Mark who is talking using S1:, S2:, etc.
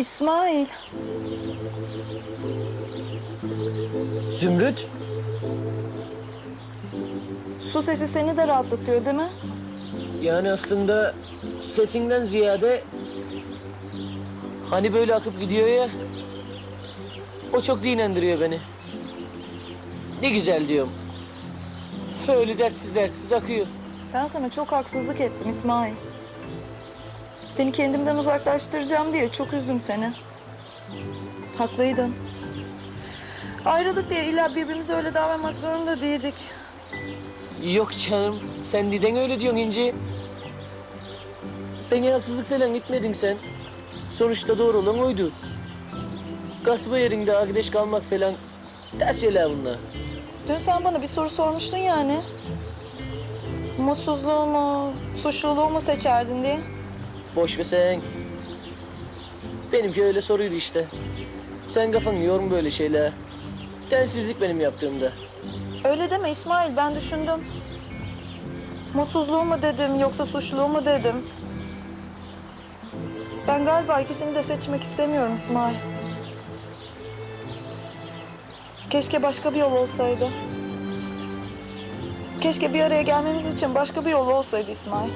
S1: İsmail,
S2: Zümrüt,
S1: su sesi seni de rahatlatıyor değil mi?
S2: yani aslında sesinden ziyade hani böyle akıp gidiyor ya. O çok dinlendiriyor beni. Ne güzel diyorum. Öyle dertsiz dertsiz akıyor.
S1: Ben sana çok haksızlık ettim İsmail. Seni kendimden uzaklaştıracağım diye çok üzdüm seni. Haklıydın. Ayrıldık diye illa birbirimize öyle davranmak zorunda değildik.
S2: Yok canım, sen neden öyle diyorsun İnci? Bana haksızlık falan etmedin sen. Sonuçta doğru olan oydu. Kasba yerinde arkadaş kalmak falan ters şeyler bunlar.
S1: Dün sen bana bir soru sormuştun yani. Mutsuzluğu mu, suçluluğu mu seçerdin diye.
S2: Boş ve sen. Benimki öyle soruydu işte. Sen kafanı yorma böyle şeyler. Densizlik benim yaptığımda.
S1: Öyle deme İsmail, ben düşündüm. Mutsuzluğu mu dedim, yoksa suçluluğu mu dedim. Ben galiba ikisini de seçmek istemiyorum İsmail. Keşke başka bir yol olsaydı. Keşke bir araya gelmemiz için başka bir yol olsaydı İsmail.